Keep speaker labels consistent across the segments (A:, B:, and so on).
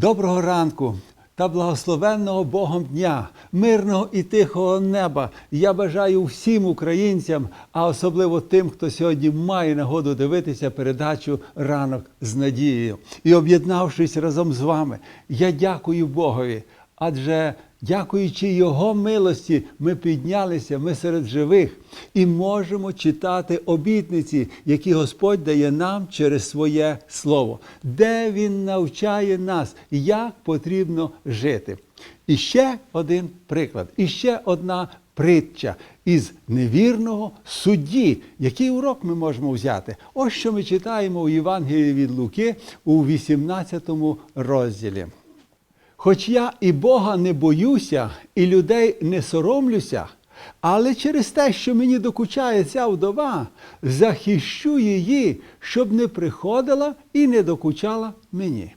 A: Доброго ранку та благословенного Богом дня, мирного і тихого неба. Я бажаю всім українцям, а особливо тим, хто сьогодні має нагоду дивитися передачу Ранок з надією. І об'єднавшись разом з вами, я дякую Богові, адже дякуючи Його милості, ми піднялися, ми серед живих і можемо читати обітниці, які Господь дає нам через своє слово, де Він навчає нас, як потрібно жити. І ще один приклад, і ще одна притча із невірного судді. Який урок ми можемо взяти? Ось що ми читаємо у Євангелії від Луки у 18 розділі. Хоч я і Бога не боюся, і людей не соромлюся, але через те, що мені докучає ця вдова, захищу її, щоб не приходила і не докучала мені.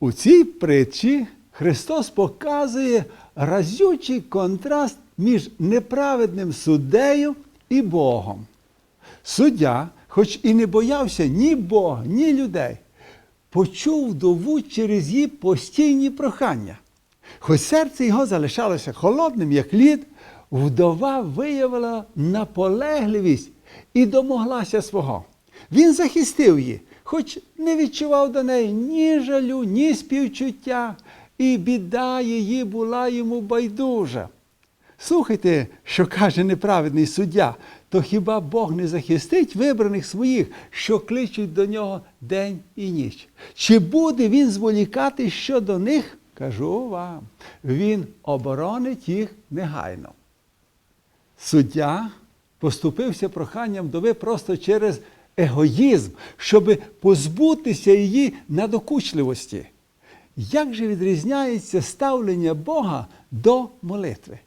A: У цій притчі Христос показує разючий контраст між неправедним суддею і Богом. Суддя, хоч і не боявся ні Бога, ні людей, почув вдову через її постійні прохання. Хоч серце його залишалося холодним, як лід, вдова виявила наполегливість і домоглася свого. Він захистив її, хоч не відчував до неї ні жалю, ні співчуття, і біда її була йому байдужа. Слухайте, що каже неправедний суддя, то хіба Бог не захистить вибраних своїх, що кличуть до нього день і ніч? Чи буде він зволікати щодо них? Кажу вам, він оборонить їх негайно. Суддя поступився проханням вдови просто через егоїзм, щоб позбутися її надокучливості. Як же відрізняється ставлення Бога до молитви?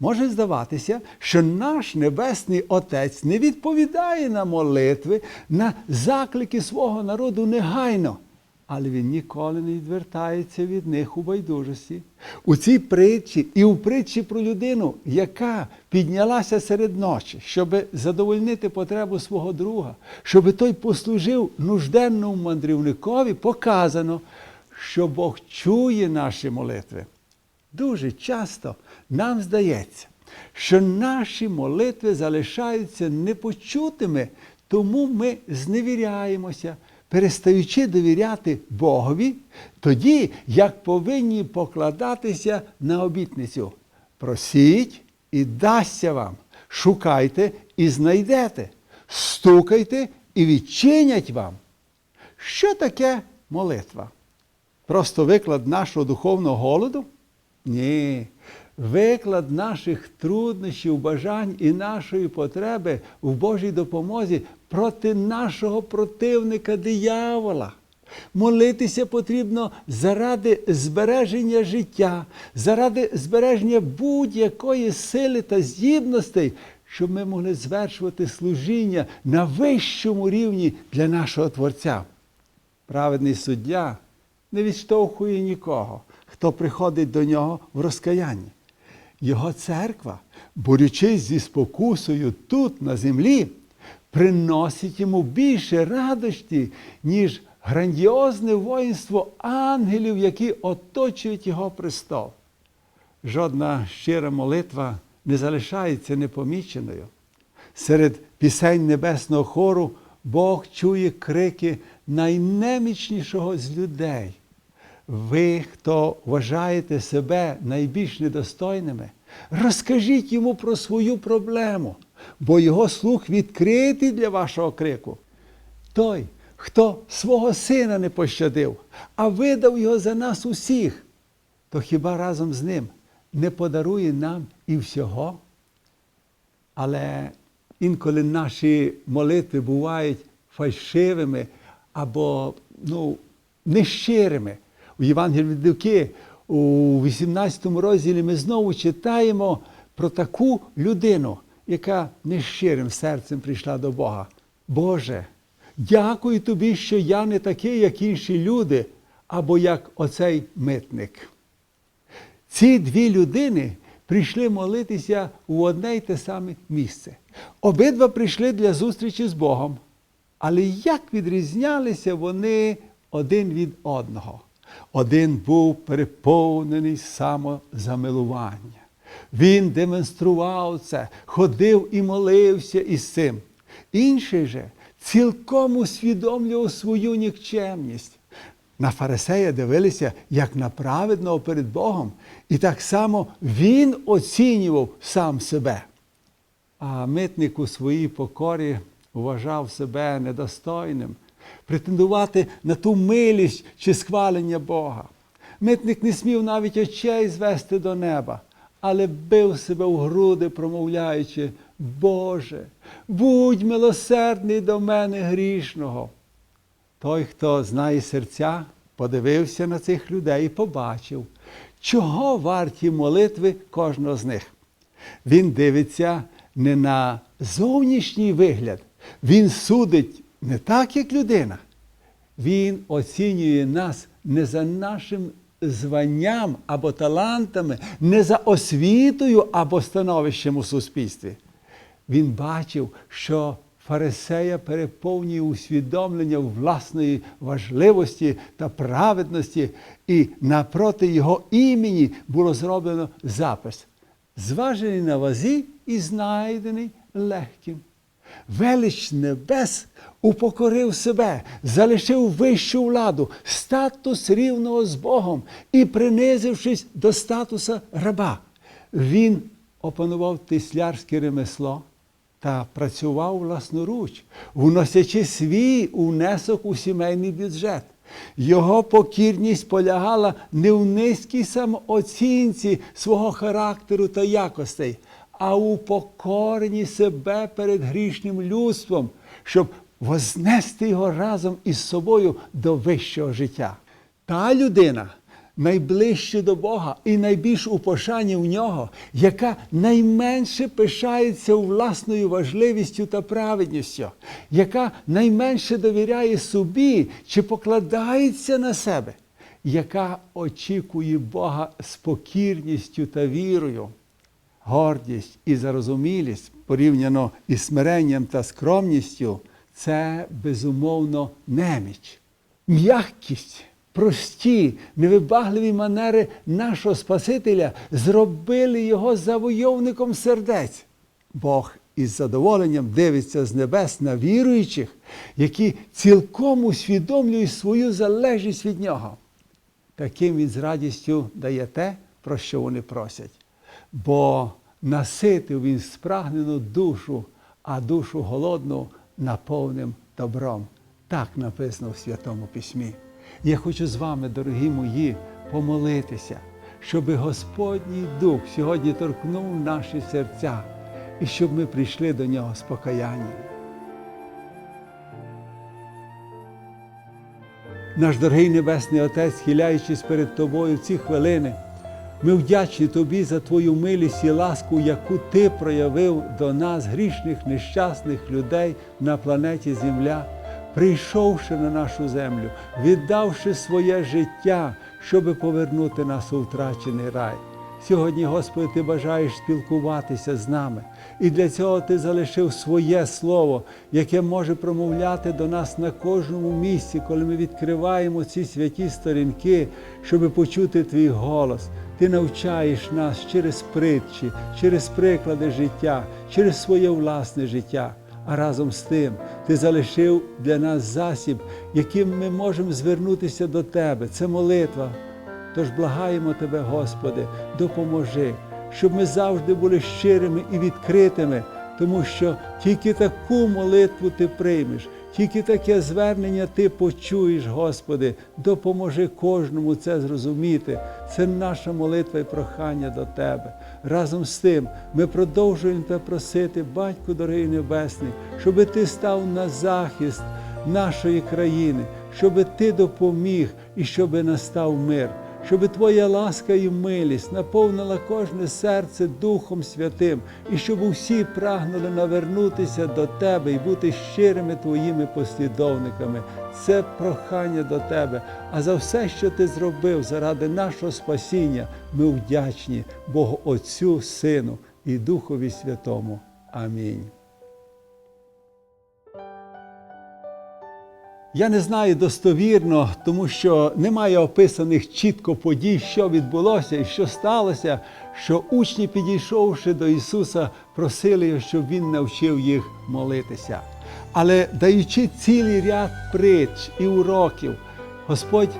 A: Може здаватися, що наш Небесний Отець не відповідає на молитви, на заклики свого народу негайно, але він ніколи не відвертається від них у байдужості. У цій притчі і у притчі про людину, яка піднялася серед ночі, щоб задовольнити потребу свого друга, щоб той послужив нужденному мандрівникові, показано, що Бог чує наші молитви. Дуже часто нам здається, що наші молитви залишаються непочутими, тому ми зневіряємося, перестаючи довіряти Богові, тоді як повинні покладатися на обітницю. Просіть і дасться вам, шукайте і знайдете, стукайте і відчинять вам. Що таке молитва? Просто виклад нашого духовного голоду? Ні. Виклад наших труднощів, бажань і нашої потреби в Божій допомозі проти нашого противника диявола. Молитися потрібно заради збереження життя, заради збереження будь-якої сили та здібностей, щоб ми могли звершувати служіння на вищому рівні для нашого Творця. Праведний суддя не відштовхує нікого, хто приходить до нього в розкаянні. Його церква, борючись зі спокусою тут, на землі, приносить йому більше радості, ніж грандіозне воїнство ангелів, які оточують його престол. Жодна щира молитва не залишається непоміченою. Серед пісень небесного хору Бог чує крики найнемічнішого з людей. Ви, хто вважаєте себе найбільш недостойними, розкажіть йому про свою проблему, бо його слух відкритий для вашого крику. Той, хто свого сина не пощадив, а видав його за нас усіх, то хіба разом з ним не подарує нам і всього? Але інколи наші молитви бувають фальшивими або ну, нещирими. У Євангелії у 18 розділі ми знову читаємо про таку людину, яка нещирим серцем прийшла до Бога. Боже, дякую тобі, що я не такий, як інші люди, або як оцей митник. Ці дві людини прийшли молитися у одне й те саме місце. Обидва прийшли для зустрічі з Богом. Але як відрізнялися вони один від одного? Один був переповнений самозамилування. Він демонстрував це, ходив і молився із цим. Інший же цілком усвідомлював свою нікчемність. На фарисея дивилися як на праведного перед Богом, і так само він оцінював сам себе. А митник у своїй покорі вважав себе недостойним претендувати на ту милість чи схвалення Бога. Митник не смів навіть очей звести до неба, але бив себе у груди, промовляючи, Боже, будь милосердний до мене грішного. Той, хто знає серця, подивився на цих людей і побачив, чого варті молитви кожного з них. Він дивиться не на зовнішній вигляд, він судить не так, як людина. Він оцінює нас не за нашим званням або талантами, не за освітою або становищем у суспільстві. Він бачив, що фарисея переповнює усвідомлення власної важливості та праведності, і напроти його імені було зроблено запис, зважений на вазі і знайдений легким. Велич небес упокорив себе, залишив вищу владу, статус рівного з Богом і, принизившись до статуса раба, він опанував тислярське ремесло та працював власноруч, вносячи свій унесок у сімейний бюджет. Його покірність полягала не в низькій самооцінці свого характеру та якостей, а у себе перед грішним людством, щоб вознести його разом із собою до вищого життя. Та людина найближче до Бога і найбільш у пошані в нього, яка найменше пишається власною важливістю та праведністю, яка найменше довіряє собі чи покладається на себе, яка очікує Бога з покірністю та вірою. Гордість і зарозумілість порівняно із смиренням та скромністю це безумовно неміч, м'якість. Прості, невибагливі манери нашого Спасителя зробили його завойовником сердець. Бог із задоволенням дивиться з небес на віруючих, які цілком усвідомлюють свою залежність від нього. Таким він з радістю дає те, про що вони просять. Бо наситив він спрагнену душу, а душу голодну наповним добром. Так написано в Святому Письмі. Я хочу з вами, дорогі мої, помолитися, щоб Господній Дух сьогодні торкнув наші серця і щоб ми прийшли до нього з покаянням. Наш дорогий Небесний Отець, схиляючись перед Тобою в ці хвилини, ми вдячні Тобі за Твою милість і ласку, яку Ти проявив до нас, грішних, нещасних людей на планеті Земля, прийшовши на нашу землю, віддавши своє життя, щоби повернути нас у втрачений рай. Сьогодні, Господи, Ти бажаєш спілкуватися з нами. І для цього Ти залишив своє Слово, яке може промовляти до нас на кожному місці, коли ми відкриваємо ці святі сторінки, щоб почути Твій голос. Ти навчаєш нас через притчі, через приклади життя, через своє власне життя. А разом з тим ти залишив для нас засіб, яким ми можемо звернутися до Тебе. Це молитва. Тож благаємо Тебе, Господи, допоможи, щоб ми завжди були щирими і відкритими, тому що тільки таку молитву Ти приймеш, тільки таке звернення Ти почуєш, Господи, допоможи кожному це зрозуміти. Це наша молитва і прохання до Тебе. Разом з тим ми продовжуємо Тебе просити, Батько дорогий Небесний, щоб Ти став на захист нашої країни, щоб Ти допоміг і щоб настав мир щоб Твоя ласка і милість наповнила кожне серце Духом Святим, і щоб усі прагнули навернутися до Тебе і бути щирими Твоїми послідовниками. Це прохання до Тебе. А за все, що Ти зробив заради нашого спасіння, ми вдячні Богу Отцю, Сину і Духові Святому. Амінь. Я не знаю достовірно, тому що немає описаних чітко подій, що відбулося і що сталося, що учні, підійшовши до Ісуса, просили щоб Він навчив їх молитися. Але даючи цілий ряд притч і уроків, Господь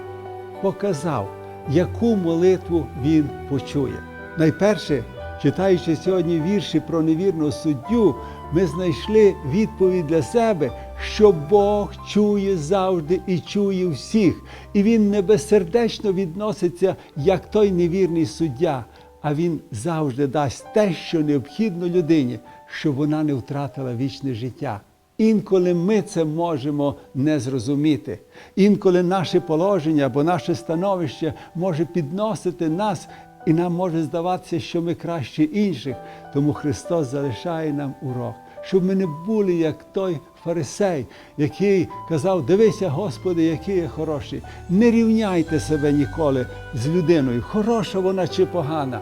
A: показав, яку молитву Він почує. Найперше, читаючи сьогодні вірші про невірного суддю, ми знайшли відповідь для себе, що Бог чує завжди і чує всіх, і Він не безсердечно відноситься, як той невірний суддя, а Він завжди дасть те, що необхідно людині, щоб вона не втратила вічне життя. Інколи ми це можемо не зрозуміти. Інколи наше положення або наше становище може підносити нас, і нам може здаватися, що ми краще інших. Тому Христос залишає нам урок, щоб ми не були як той фарисей, який казав: Дивися, Господи, який я хороший. Не рівняйте себе ніколи з людиною, хороша вона чи погана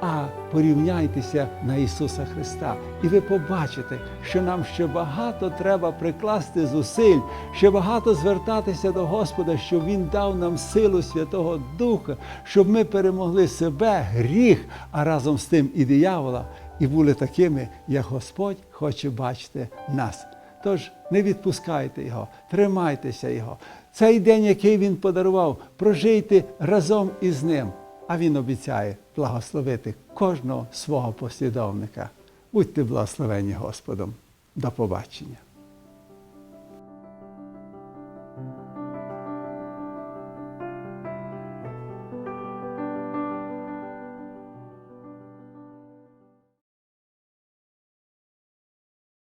A: а порівняйтеся на Ісуса Христа, і ви побачите, що нам ще багато треба прикласти зусиль, ще багато звертатися до Господа, щоб Він дав нам силу Святого Духа, щоб ми перемогли себе, гріх, а разом з тим і диявола, і були такими, як Господь хоче бачити нас. Тож не відпускайте Його, тримайтеся Його. Цей день, який Він подарував, прожийте разом із Ним. А Він обіцяє благословити кожного свого послідовника. Будьте благословені Господом. До побачення.